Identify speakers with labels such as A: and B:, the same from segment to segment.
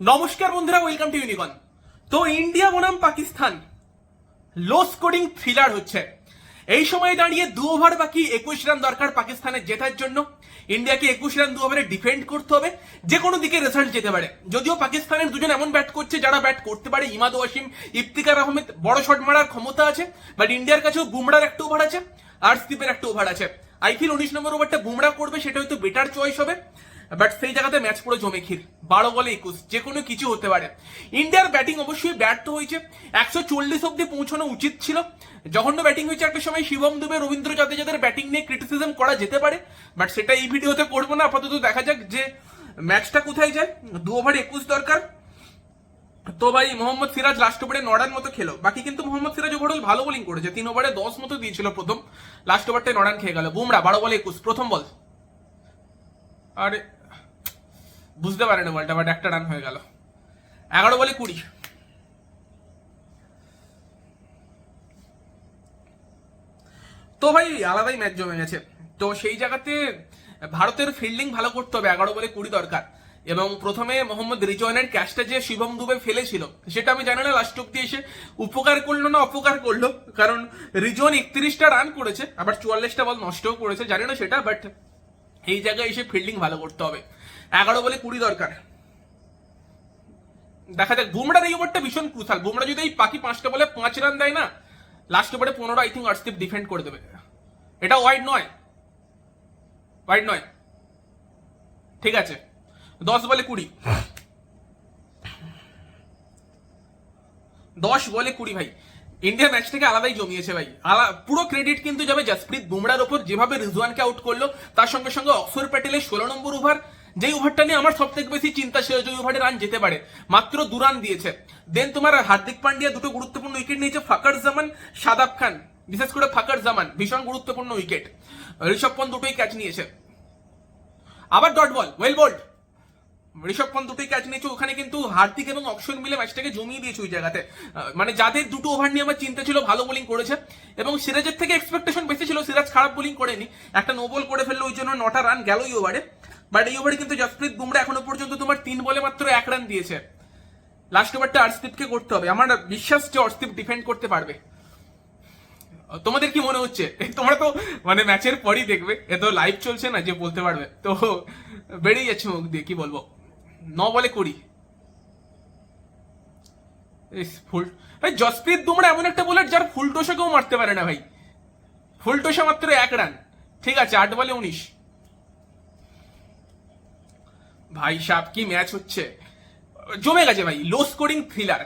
A: নমস্কার বন্ধুরা welcome to ইউনিকন তো ইন্ডিয়া বনাম পাকিস্তান। লো স্কোরিং থ্রিলার হচ্ছে। এই সময় দাঁড়িয়ে দু ওভার বাকি একুশ রান দরকার পাকিস্তানের জেতার জন্য। ইন্ডিয়াকে একুশ রান দু ওভারে ডিফেন্ড করতে হবে। যে কোনো দিকে রেজাল্ট যেতে পারে। যদিও পাকিস্তানের দুজন এমন ব্যাট করছে, যারা ব্যাট করতে পারে। ইমাদ ওয়াসিম ইফতিকার আহমেদ বড় শট মারার ক্ষমতা আছে বাট ইন্ডিয়ার কাছেও বুমরার একটা ওভার আছে, আর স্কিপের একটা ওভার আছে। আই ফিল উনিশ নম্বর ওভারটা বুমরা করবে, সেটা হয়তো বেটার চয়েস হবে। বাট সেই জায়গাতে ম্যাচ পুরো জমে ক্ষীর। বারো বলে একুশ, যে কোনো কিছু হতে পারে। ইন্ডিয়ার ব্যাটিং অবশ্যই ব্যর্থ হয়েছে। একশো চল্লিশ অব্দি পৌঁছানো উচিত ছিল। জঘন্য ব্যাটিং হয়েছে একটা সময় শিবম দুবে, রবীন্দ্র জাদেজাদের ব্যাটিং নিয়ে ক্রিটিসিজম করা যেতে পারে। বাট সেটা এই ভিডিওতে করব না। আপাতত দেখা যাক যে ম্যাচটা কোথায় যায়। দু ওভার একুশ দরকার। তো ভাই, মোহাম্মদ সিরাজ লাস্ট ওভারে নড়ার মতো খেলো। বাকি কিন্তু মোহাম্মদ সিরাজ ওভারঅল ভালো বোলিং করেছে। তিন ওভারে দশ মতো দিয়েছিল প্রথম। লাস্ট ওভারটায় নড়ান খেয়ে গেল। বুমরা, বারো বলে একুশ। প্রথম বল আরে বুঝতে পারে না বলটা বাট একটা রান হয়ে গেল। এগারো বলে কুড়ি। তো ভাই, আলাদাই ম্যাচ জমে গেছে। তো সেই জায়গাতে ভারতের ফিল্ডিং ভালো করতে হবে, এগারো বলে কুড়ি দরকার। এবং প্রথমে মোহাম্মদ রিজওয়ানের ক্যাচটা যে শিবম দুবে ফেলেছিল, সেটা আমি জানি না লাস্ট অব্দি এসে উপকার করল না অপকার করল, কারণ রিজওয়ান একত্রিশটা রান করেছে, আবার চুয়াল্লিশটা বল নষ্টও করেছে, জানি না সেটা বাট এই জায়গায় এসে ফিল্ডিং ভালো করতে হবে। এগারো বলে কুড়ি দরকার। দেখা যাক বুমরার এই ওভারটা ভীষণ ক্রুশাল বুমরা যদি এই বাকি পাঁচটা বলে পাঁচ রান দেয় না লাস্ট ওভারে পনেরো আই থিঙ্ক আর্শদীপ ডিফেন্ড করে দেবে। এটা ওয়াইড নয়। ওয়াইড নয়। ঠিক আছে। দশ বলে কুড়ি। দশ বলে কুড়ি ভাই। ইন্ডিয়া ম্যাচটাকে আলাদাই জমিয়েছে ভাই। পুরো ক্রেডিট কিন্তু যাবে জসপ্রীত বুমরার ওপর। যেভাবে রিজওয়ানকে আউট করল, তার সঙ্গে সঙ্গে অক্ষর প্যাটেলের ষোলো নম্বর ওভার যেই ওভারটা নিয়ে আমার সব থেকে বেশি চিন্তা ছিল যে ওভারে রান যেতে পারে। মাত্র দু রান দিয়েছে। দেন তোমার হার্দিক পান্ডিয়া দুটো গুরুত্বপূর্ণ উইকেট নিয়েছে, ফাকার জামান, সাদাব খান, বিশেষ করে ফাকার জামান, ভীষণ গুরুত্বপূর্ণ উইকেট ঋষভ পন্থ দুটোই ক্যাচ নিয়েছে। আবার dot ball well bowled Rishabh Pant দুটোই ক্যাচ নিয়েছে, ওখানে কিন্তু হার্দিক এবং অপশন মিলে ম্যাচটাকে জমিয়ে দিয়েছে ওই জায়গাতে। মানে যাদের দুটো ওভার নিয়ে আমার চিন্তা ছিল, ভালো বোলিং করেছে। এবং সিরাজের থেকে এক্সপেকটেশন বেশি ছিল, সিরাজ খারাপ বোলিং করেনি। একটা নো বল করে ফেলল, ওই জন্য নটা রান গেল এই ওভারে বাট এই ওভারে কিন্তু জসপ্রীত বুমরা এখনও পর্যন্ত তোমার তিন বলে মাত্র এক রান দিয়েছে। লাস্ট ওভারটা আর্শদীপকে করতে হবে। আমার বিশ্বাস যে অর্শদীপ ডিফেন্ড করতে পারবে। তোমাদের কি মনে হচ্ছে? তোমরা তো মানে ম্যাচের পরই দেখবে। এ তো লাইভ চলছে না, যে বলতে পারবে। তো বেরিয়ে যাচ্ছে মুখ দিয়ে, কি বলব? ন বলে কুড়ি। ফুল ভাই জসপ্রীত বুমরা এমন একটা বোলার যার ফুল টোসাকেও মারতে পারে না ভাই। ফুল টোসা মাত্র এক রান ঠিক আছে, আট বলে উনিশ। ভাই সাপ কি ম্যাচ হচ্ছে? জমে গেছে ভাই লো স্কোরিং থ্রিলার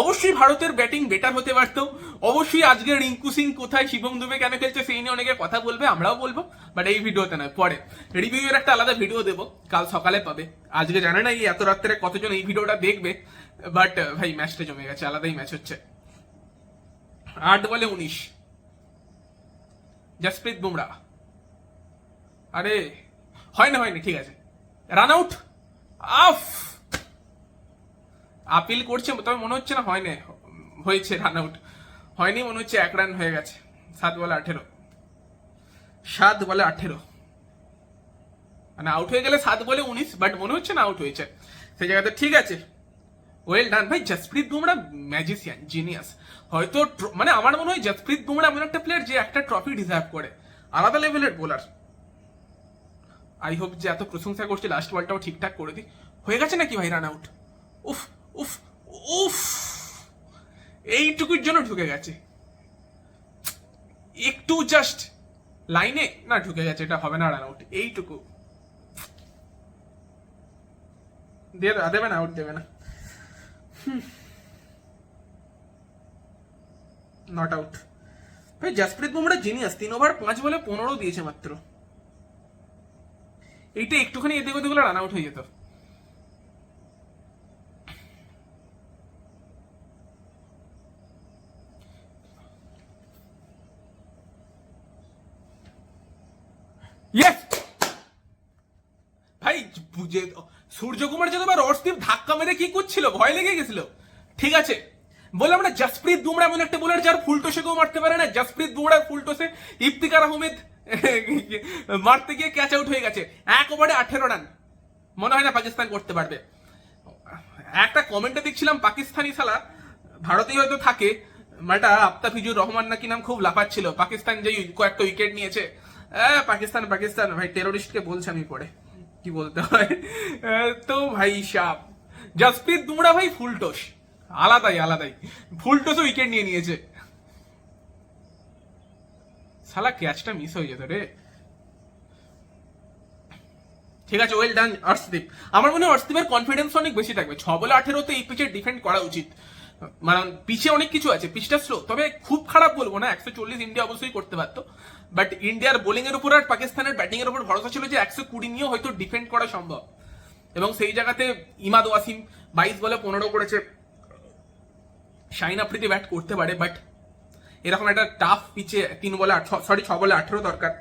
A: অবশ্যই ভারতের ব্যাটিং বেটার হতে পারতো। অবশ্যই আজকে রিঙ্কু সিং কোথায়, শিবম দুবে কেন খেলছে সেই নিয়ে অনেকে কথা বলবে, আমরাও বলব বাট এই ভিডিওতে নয়, পরে। রিভিউ এর একটা আলাদা ভিডিও দেবো, কাল সকালে পাবে। আজকে জানে না এই এত রাত্রে কতজন এই ভিডিওটা দেখবে বাট ভাই ম্যাচটা জমে গেছে, আলাদাই ম্যাচ হচ্ছে। আট বলে উনিশ। জসপ্রীত বুমরা। আরে হয় না হয়নি, ঠিক আছে। রান আউট আফ আপিল করছে, তবে মনে হচ্ছে না হয় না হয়েছে রান আউট হয়নি, মনে হচ্ছে এক রান হয়ে গেছে। সাত বলে আঠেরো। সাত বলে আঠেরো। মানে আউট হয়ে গেলে সাত বলে উনিশ বাট মনে হচ্ছে না আউট হয়েছে। সেই জায়গাতে ঠিক আছে। ওয়েল ডান ভাই। জসপ্রীত বুমরা ম্যাজিসিয়ান জিনিয়াস হয়তো মানে আমার মনে হয় জসপ্রীত বুমরা এমন একটা প্লেয়ার যে একটা ট্রফি ডিজার্ভ করে। আলাদা লেভেলের বোলার আই হোপ যে এত প্রশংসা করছি লাস্ট বলটাও ঠিকঠাক করে দিই। হয়ে গেছে নাকি ভাই রান আউট উফ উফ উফ! এইটুকুর জন্য ঢুকে গেছে। একটু জাস্ট লাইনে না, ঢুকে গেছে, এটা হবে না রান আউট এইটুকু। দেবে না আউট দেবে না। নট আউট ভাই জাসপ্রীত বুমরা জিনিয়াস তিন ওভার পাঁচ বলে পনেরো দিয়েছে মাত্র। এইটা একটুখানি এদিক ওদিক রান আউট হয়ে যেত। ভাই যে, সূর্যকুমার যাদব আর অর্শদীপ ধাক্কা মেরে কি করছিল? ভয় লেগে গেছিল। ঠিক আছে। বললাম না, জসপ্রীত বুমরা এমন একটা বোলার যার ফুলটোসে কেউ মারতে পারে না। জসপ্রীত বুমরার ফুলটোসে ইফতিকার আহমেদ মারতে গিয়ে ক্যাচ আউট হয়ে গেছে। এক ওভারে আঠেরো রান মনে হয় না পাকিস্তান করতে পারবে। একটা কমেন্টে দেখছিলাম, পাকিস্তানি শালা, ভারতেই হয়তো থাকে মাটা আফতাফিজুর রহমান নাকি নাম খুব লাফাচ্ছিল। পাকিস্তান যে কয়েকটা উইকেট নিয়েছে পাকিস্তান পাকিস্তান, ভাই টেরোরিস্টকে বলছে আমি পড়ে কি বলতে হয়? তো ভাই, সাপ। জসপ্রীত বুমরা ভাই ফুলটোস আলাদাই আলাদাই। ফুলটোসও উইকেট নিয়ে নিয়েছে। শালা ক্যাচটা মিস হয়ে যেত রে। ঠিক আছে ওয়েল ডান অর্শদীপ আমার মনে হয় অর্শদীপের কনফিডেন্স অনেক বেশি থাকবে। ছ বলে আঠেরোতে এই পিচে ডিফেন্ড করা উচিত। মানে পিচে অনেক কিছু আছে পিচটা স্লো তবে খুব খারাপ বলব না, একশো চল্লিশ ইন্ডিয়া অবশ্যই করতে পারতো। বাট ইন্ডিয়ার বোলিং এর উপর আর পাকিস্তানের ব্যাটিং এর উপর ভরসা ছিল যে একশো কুড়ি নিয়েও হয়তো ডিফেন্ড করা সম্ভব। এবং সেই জায়গাতে ইমাদ ওয়াসিম বাইশ বলে পনেরো করেছে। শাইন আফ্রিদি ব্যাট করতে পারে বাট এরকম একটা টাফ পিচে তিন বলে সরি ছ বলে আঠেরো দরকার।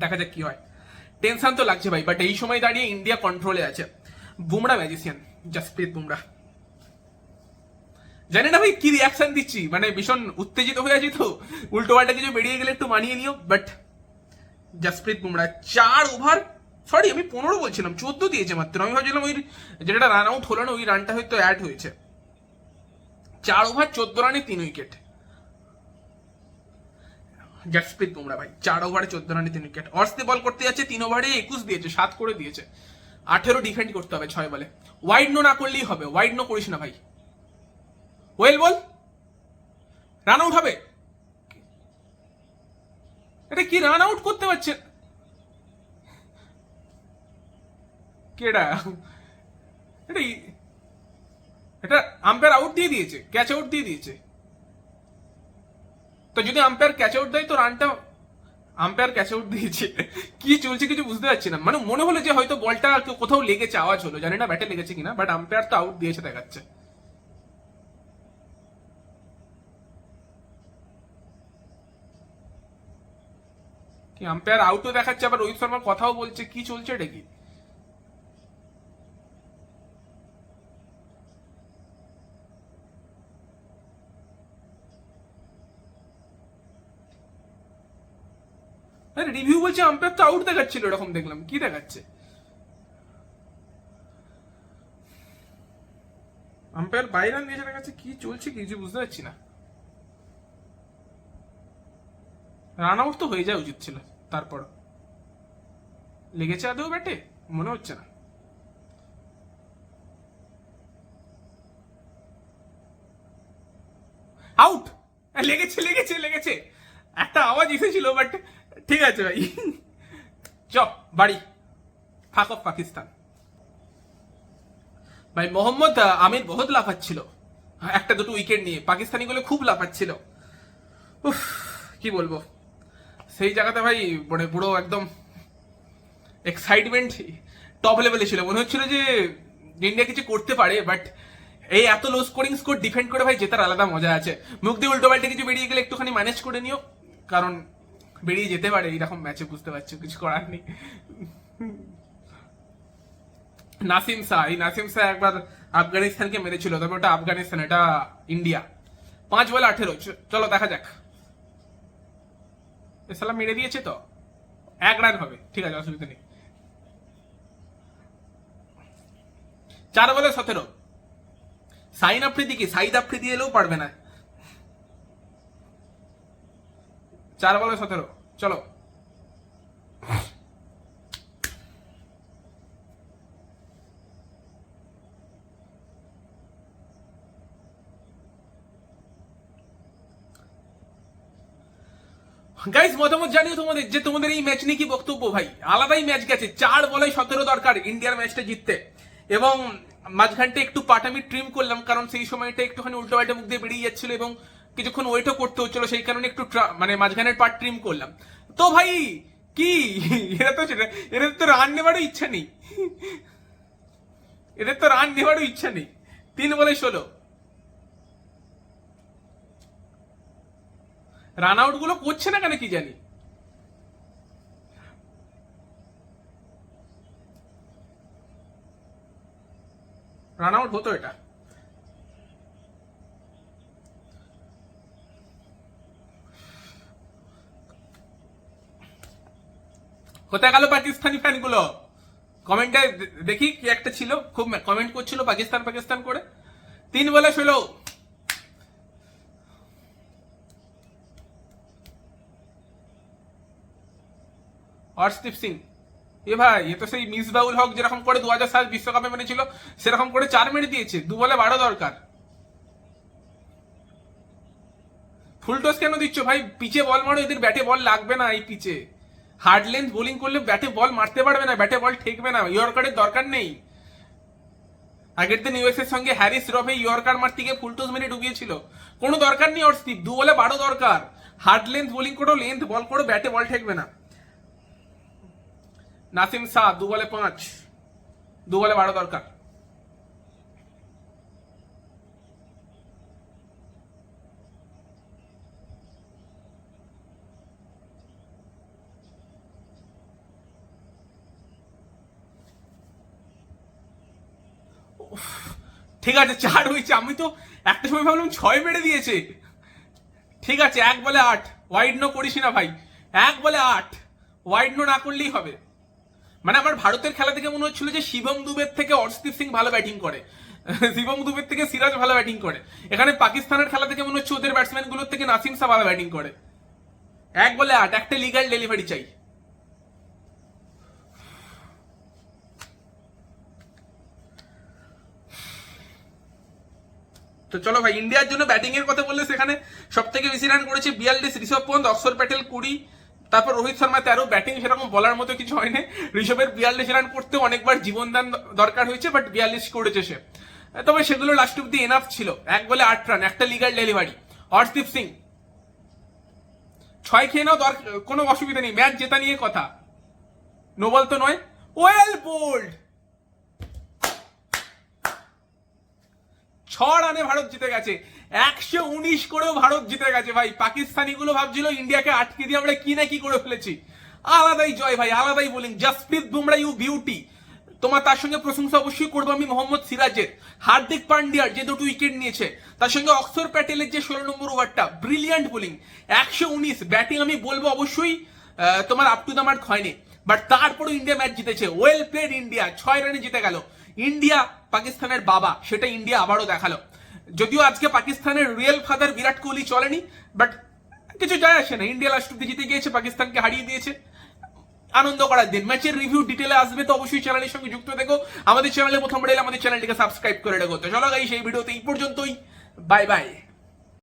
A: দেখা যাক কি হয়। টেনশন তো লাগছে ভাই বাট এই সময় দাঁড়িয়ে ইন্ডিয়া কন্ট্রোলে আছে। বুমরা ম্যাজিসিয়ান জসপ্রীত বুমরা জানি না ভাই, কি রিয়াকশন দিচ্ছি? মানে ভীষণ উত্তেজিত হয়ে আছি তো। উল্টো পাল্টা কিছু বেরিয়ে গেলে একটু মানিয়ে নিও বাট জসপ্রীত বুমরা চার ওভার সরি আমি পনেরো বলছিলাম, চোদ্দ দিয়েছে মাত্র। আমি ভাবছিলাম ওই যেটা রান আউট হলো না, ওই রানটা হয়তো অ্যাড হয়েছে। চার ওভার চোদ্দ রানে তিন উইকেট জসপ্রীত বুমরা ভাই। চার ওভারে চোদ্দ রানে তিন উইকেট অর্সতে বল করতে যাচ্ছে, তিন ওভারে একুশ দিয়েছে, সাত করে দিয়েছে। আঠেরো ডিফেন্ড করতে হবে ছয় বলে ওয়াইড নো না করলেই হবে। ওয়াইড নো করিস না ভাই। ওয়েল বল। রান আউট হবে। এটা কি রান আউট করতে পারছে? কেডা? এটা এটা আম্পায়ার আউট দিয়ে দিয়েছে ক্যাচ আউট দিয়ে দিয়েছে। তো যদি আম্পায়ার ক্যাচ আউট দেয়, তো রানটা আম্পায়ার ক্যাচ আউট দিয়েছে। কি চলছে কিছু বুঝতে পারছি না। মানে মনে হলো যে হয়তো বলটা কোথাও লেগেছে, আওয়াজ হলো। জানি না ব্যাটে লেগেছে কিনা বাট আম্পায়ার তো আউট দিয়েছে, দেখাচ্ছে। আম্পায়ার আউটও দেখাচ্ছে, আবার রোহিত শর্মার কথাও বলছে, কি চলছে এটা কি? রিভিউ বলছে আম্পায়ার তো আউট দেখাচ্ছিল, এরকম দেখলাম। কি দেখাচ্ছে? আম্পায়ার বাইরে দিয়েছে দেখাচ্ছে কি চলছে কিছু বুঝতে পারছি না। রান আউট তো হয়ে যাওয়া উচিত ছিল, তারপর। লেগেছে আদৌ ব্যাটে? মনে হচ্ছে না। আউট লেগেছে লেগেছে লেগেছে। একটা আওয়াজ এসেছিল বাট ঠিক আছে ভাই। চ বাড়ি। ফাক অফ পাকিস্তান। ভাই, মোহাম্মদ আমির বহুত লাফাচ্ছিল। একটা দুটো উইকেট নিয়ে। পাকিস্তানি গুলো খুব লাফাচ্ছিল। উফ, কি বলব? সেই জায়গাতে ভাই মানে পুরো একদম এক্সাইটমেন্ট টপ লেভেলে ছিল। মনে হচ্ছিল যে ইন্ডিয়া কিছু করতে পারে বাট এই এত লো স্কোরিং স্কোর ডিফেন্ড করে ভাই, জেতার আলাদা মজা আছে। মুখ দিয়ে উল্টো পাল্টে কিছু বেরিয়ে গেলে একটুখানি ম্যানেজ করে নিও। কারণ বেরিয়ে যেতে পারে, এইরকম ম্যাচে বুঝতে পারছ, কিছু করার নেই। নাসিম শাহ, এই নাসিম শাহ একবার আফগানিস্তানকে মেরেছিল, তবে ওটা আফগানিস্তান, এটা ইন্ডিয়া। পাঁচ বলে আঠেরো চলো দেখা যাক। এ মেরে দিয়েছে তো? এক রান হবে, ঠিক আছে, অসুবিধা নেই। চার বলে সতেরো। সাইন আফ্রিদি কি? সাইদ আফ্রিদি এলেও পারবে না। চার বলে সতেরো। চলো। গাইস মতামত জানিও তোমাদের, যে তোমাদের এই ম্যাচ নিয়ে কি বক্তব্য ভাই? আলাদাই ম্যাচ গেছে, চার বলে সতেরো দরকার ইন্ডিয়ার ম্যাচটা জিততে। এবং মাঝখানটা একটু পাট আমি ট্রিম করলাম, কারণ সেই সময়টা একটুখানি উল্টো পাল্টা মুখ দিয়ে বেরিয়ে যাচ্ছিল এবং কিছুক্ষণ ওয়েটও করতে হচ্ছিল, সেই কারণে একটু মানে মাঝখানের পার্ট ট্রিম করলাম। তো ভাই, কি? এরা তো এদের তো রান নেবারও ইচ্ছা নেই। এদের তো রান নেবারও ইচ্ছা নেই। তিন বলে ষোলো। রান আউটগুলো করছে না কেন কি জানি? রান আউট হতো এটা। কোথায় গেল পাকিস্তানি ফ্যানগুলো? কমেন্টে দেখি কি একটা ছিল। খুব কমেন্ট করছিল পাকিস্তান পাকিস্তান করে। তিন বলে ষোলো। হর্ষদীপ সিং। এ ভাই, এ তো সেই মিসবাউল হক যেরকম করে দু হাজার সাল বিশ্বকাপে মেরেছিল সেরকম করে চার মেরে দিয়েছে। দু বলে বারো দরকার। ফুলটস কেন দিচ্ছ ভাই? পিচে বল মারো, এদের ব্যাটে বল লাগবে না এই পিচে হার্ড লেন্থ বোলিং করলে ব্যাটে বল মারতে পারবে না, ব্যাটে বল ঠেকবে না, ইয়র্কারের দরকার নেই। আগের দিন ইউএস এর সঙ্গে হ্যারিস রফে ইয়র্কার মারতে গিয়ে ফুলটস মেরে ডুবিয়েছিল। কোনো দরকার নেই অর্শদীপ দু বলে বারো দরকার। হার্ড লেন্থ বোলিং করো লেন্থ বল করো, ব্যাটে বল ঠেকবে না। নাসিম শাহ দু বলে পাঁচ দু বলে বারো দরকার। ঠিক আছে, চার হয়েছে আমি তো একটা সময় ভাবলাম ছয় মেরে দিয়েছে। ঠিক আছে, এক বলে আট ওয়াইড নো করিস না ভাই। এক বলে আট ওয়াইড নো না করলেই হবে। মানে আমার ভারতের খেলা থেকে মনে হচ্ছিল যে শিবম দুবের থেকে অর্শদীপ সিং ভালো ব্যাটিং করে। শিবম দুবের থেকে সিরাজ ভালো ব্যাটিং করে। এখানে পাকিস্তানের খেলা থেকে মনে হচ্ছে ওদের ব্যাটসম্যানগুলোর থেকে নাসিম শাহ ভালো ব্যাটিং করে। এক বলে আট, একটা লিগাল ডেলিভারি চাই। তো চলো ভাই, ইন্ডিয়ার জন্য ব্যাটিং এর কথা বললে সেখানে সব থেকে বেশি রান করেছে বিয়াল্লিশ, ঋষভ পন্ত অক্ষর প্যাটেল কুড়ি, তারপর রোহিত শর্মা তেরো ব্যাটিং সেরকম বলার মতো কিছু হয়নি। ঋষভের বিয়াল্লিশ রান করতে অনেকবার জীবনদান দরকার হয়েছে বাট বিয়াল্লিশ করেছে সে। তবে সেগুলো লাস্ট অব্দি এনাফ ছিল। এক বলে আট রান একটা লিগাল ডেলিভারি হর্ষদীপ সিং। ছয় খেয়ে নাও কোনো অসুবিধা নেই। ম্যাচ জেতা নিয়ে কথা। নোবল তো নয়। ওয়েল বোল্ড ছ রানে ভারত জিতে গেছে। একশো উনিশ করেও ভারত জিতে গেছে ভাই। পাকিস্তানি গুলো ভাবছিল ইন্ডিয়াকে আটকে দিয়ে আমরা কি না কি করে ফেলেছি। আলাদাই জয় ভাই, আলাদাই bowling Jasprit Bumrah you beauty তোমার তার সঙ্গে প্রশংসা অবশ্যই করব আমি মোহাম্মদ সিরাজের। হার্দিক পান্ডিয়ার যে দুটো উইকেট নিয়েছে, তার সঙ্গে অক্ষর প্যাটেলের যে ষোলো নম্বর ওভারটা ব্রিলিয়ান্ট বোলিং একশো উনিশ ব্যাটিং আমি বলব অবশ্যই তোমার আপ টু দ্য মার্ক হয়নি। বাট তারপরেও ইন্ডিয়া ম্যাচ জিতেছে। ওয়েল প্লেড ইন্ডিয়া ছয় রানে জিতে গেল। ইন্ডিয়া পাকিস্তানের বাবা, সেটা ইন্ডিয়া আবারও দেখাল। যদিও আজকে পাকিস্তানের রিয়েল ফাদার বিরাট কোহলি চলেনি বাট কিছু যায় আসে না। ইন্ডিয়া লাস্ট অব্দি জিতে গিয়েছে, পাকিস্তানকে হারিয়ে দিয়েছে। আনন্দ করার দিন। ম্যাচের রিভিউ ডিটেলে আসবে তো অবশ্যই চ্যানেলের সঙ্গে যুক্ত দেখো আমাদের চ্যানেলে প্রথম এলে আমাদের চ্যানেলটিকে সাবস্ক্রাইব করে রেখো। তো চলো গাই সেই ভিডিওতে এই পর্যন্তই। Bye bye